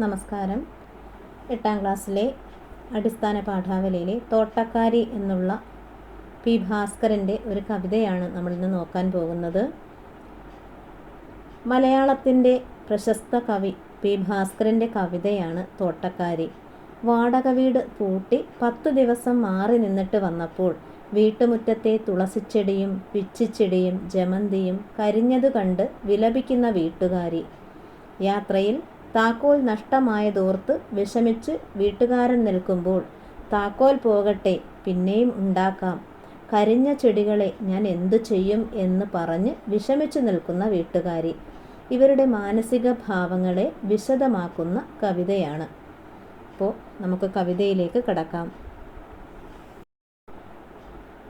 നമസ്കാരം. എട്ടാം ക്ലാസ്സിലെ അടിസ്ഥാന പാഠാവലിയിലെ തോട്ടക്കാരി എന്നുള്ള പി ഭാസ്കരന്റെ ഒരു കവിതയാണ് നമ്മൾ ഇന്ന് നോക്കാൻ പോകുന്നത്. മലയാളത്തിന്റെ പ്രശസ്ത കവി പി ഭാസ്കരന്റെ കവിതയാണ് തോട്ടക്കാരി. വാടക വീട് പൂട്ടി പത്ത് ദിവസം മാറി നിന്നിട്ട് വന്നപ്പോൾ വീട്ടുമുറ്റത്തെ തുളസിച്ചെടിയും പിച്ചിച്ചെടിയും ജമന്തിയും കരിഞ്ഞതു കണ്ട് വിലപിക്കുന്ന വീട്ടുകാരി. യാത്രയിൽ താക്കോൽ നഷ്ടമായതോർത്ത് വിഷമിച്ച് വീട്ടുകാരൻ നിൽക്കുമ്പോൾ താക്കോൽ പോകട്ടെ പിന്നെയും ഉണ്ടാക്കാം. കരിഞ്ഞ ചെടികളെ ഞാൻ എന്തു ചെയ്യും? എന്ന് പറഞ്ഞ് വിഷമിച്ചു നിൽക്കുന്ന വീട്ടുകാരി ഇവരുടെ മാനസിക ഭാവങ്ങളെ വിശദമാക്കുന്ന കവിതയാണ്. അപ്പോൾ നമുക്ക് കവിതയിലേക്ക് കടക്കാം.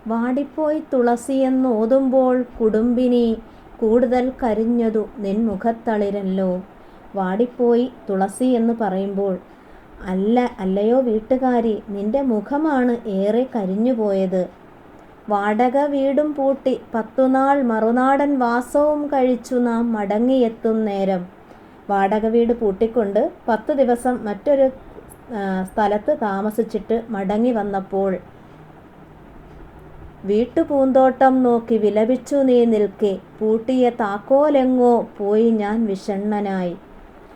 വാടിപ്പോയി തുളസിയെന്നോതുമ്പോൾ കുടുംബിനി കൂടുതൽ കരിഞ്ഞതു നിൻ മുഖത്തളിരല്ലോ വാടിപ്പോയി തുളസി എന്ന് പറയുമ്പോൾ അല്ല അല്ലയോ വീട്ടുകാരി നിന്റെ മുഖമാണ് ഏറെ കരിഞ്ഞുപോയത്. വാടക വീടും പൂട്ടി പത്തുനാൾ മറുനാടൻ വാസവും കഴിച്ചു നാം മടങ്ങിയെത്തും നേരം. വാടക വീട് പൂട്ടിക്കൊണ്ട് പത്ത് ദിവസം മറ്റൊരു സ്ഥലത്ത് താമസിച്ചിട്ട് മടങ്ങി വന്നപ്പോൾ വീട്ടുപൂന്തോട്ടം നോക്കി വിലപിച്ചു നീ നിൽക്കെ. പൂട്ടിയ താക്കോലെങ്ങോ പോയി ഞാൻ വിഷണ്ണനായി.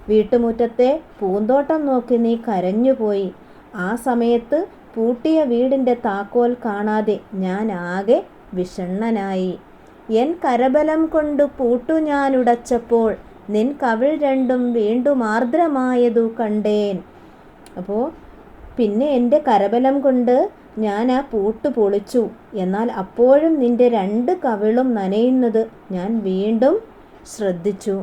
വീട്ടുമുറ്റത്തെ പൂന്തോട്ടം നോക്കി നീ കരഞ്ഞുപോയി. ആ സമയത്ത് പൂട്ടിയ വീടിന്റെ താക്കോൽ കാണാതെ ഞാൻ ആകെ വിഷണ്ണനായി. എൻ കരബലം കൊണ്ട് പൂട്ടു ഞാൻ ഉടച്ചപ്പോൾ നിൻ കവിൾ രണ്ടും വീണ്ടും ആർദ്രമായതു കണ്ടേൻ. അപ്പോൾ പിന്നെ എന്റെ കരബലം കൊണ്ട് ഞാൻ ആ പൂട്ട് പൊളിച്ചു. എന്നാൽ അപ്പോഴും നിന്റെ രണ്ട് കവിളും നനയുന്നത് ഞാൻ വീണ്ടും ശ്രദ്ധിച്ചു.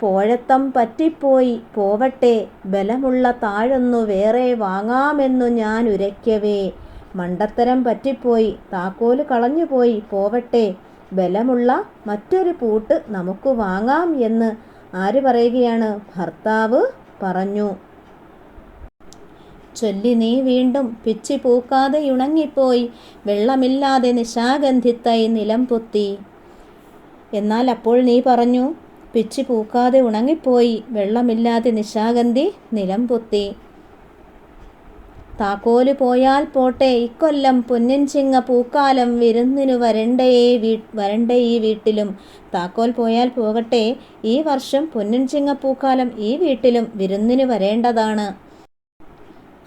പോഴത്തം പറ്റിപ്പോയി. പോവട്ടെ ബലമുള്ള താഴൊന്നു വേറെ വാങ്ങാമെന്നു ഞാൻ ഉരയ്ക്കവേ. മണ്ടത്തരം പറ്റിപ്പോയി. താക്കോൽ കളഞ്ഞുപോയി. പോവട്ടെ ബലമുള്ള മറ്റൊരു പൂട്ട് നമുക്ക് വാങ്ങാം എന്ന് ആര് പറയുകയാണ്? ഭർത്താവ് പറഞ്ഞു. ചൊല്ലി നീ വീണ്ടും പിച്ചി പൂക്കാതെ ഉണങ്ങിപ്പോയി. വെള്ളമില്ലാതെ നിശാഗന്ധിത്തായി നിലം പൊത്തി. എന്നാൽ അപ്പോൾ നീ പറഞ്ഞു പിച്ചി പൂക്കാതെ ഉണങ്ങിപ്പോയി. വെള്ളമില്ലാതെ നിശാഗന്ധി നിലം പൊത്തി. താക്കോൽ പോയാൽ പോട്ടെ. ഇക്കൊല്ലം പൊന്നിൻ ചിങ്ങ പൂക്കാലം വിരുന്നിനു വരണ്ടേ വീ വരണ്ടേ ഈ വീട്ടിലും. താക്കോൽ പോയാൽ പോകട്ടെ. ഈ വർഷം പൊന്നിൻ ചിങ്ങ പൂക്കാലം ഈ വീട്ടിലും വിരുന്നിനു വരേണ്ടതാണ്.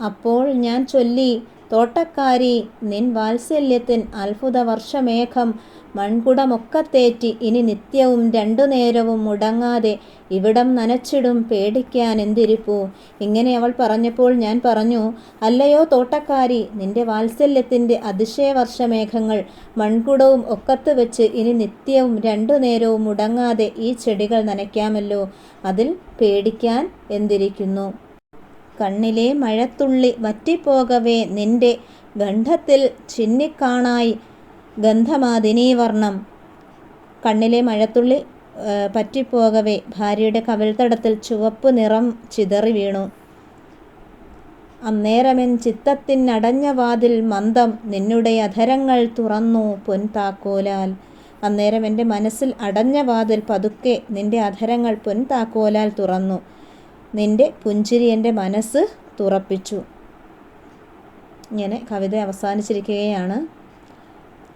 അപ്പോൾ ഞാൻ ചൊല്ലി തോട്ടക്കാരി നിൻ വാത്സല്യത്തിൻ അത്ഭുത വർഷമേഘം മൺകുടമൊക്കത്തേറ്റി ഇനി നിത്യവും രണ്ടു നേരവും മുടങ്ങാതെ ഇവിടം നനച്ചിടും പേടിക്കാൻ എന്തിരിപ്പൂ? ഇങ്ങനെ അവൾ പറഞ്ഞപ്പോൾ ഞാൻ പറഞ്ഞു അല്ലയോ തോട്ടക്കാരി നിന്റെ വാത്സല്യത്തിന്റെ അതിശയവർഷമേഘങ്ങൾ മൺകുടവും ഒക്കത്ത് വെച്ച് ഇനി നിത്യവും രണ്ടു നേരവും മുടങ്ങാതെ ഈ ചെടികൾ നനയ്ക്കാമല്ലോ. അതിൽ പേടിക്കാൻ എന്തിരിക്കുന്നു? കണ്ണിലെ മഴത്തുള്ളി വറ്റിപ്പോകവേ നിന്റെ ഗന്ധത്തിൽ ചിന്നിക്കാണായി ഗന്ധമാതിനീവർണം കണ്ണിലെ മഴത്തുള്ളി പറ്റിപ്പോകവേ. ഭാര്യയുടെ കവിൾത്തടത്തിൽ ചുവപ്പ് നിറം ചിതറി വീണു. അന്നേരമെൻ ചിത്തത്തിനടഞ്ഞ വാതിൽ മന്ദം നിന്നുടെ അധരങ്ങൾ തുറന്നു പൊൻതാക്കോലാൽ അന്നേരം എന്റെ മനസ്സിൽ അടഞ്ഞ വാതിൽ പതുക്കെ നിന്റെ അധരങ്ങൾ പൊൻതാക്കോലാൽ തുറന്നു. നിന്റെ പുഞ്ചിരി എന്റെ മനസ്സ് തുറപ്പിച്ചു. ഇങ്ങനെ കവിത അവസാനിച്ചിരിക്കുകയാണ്.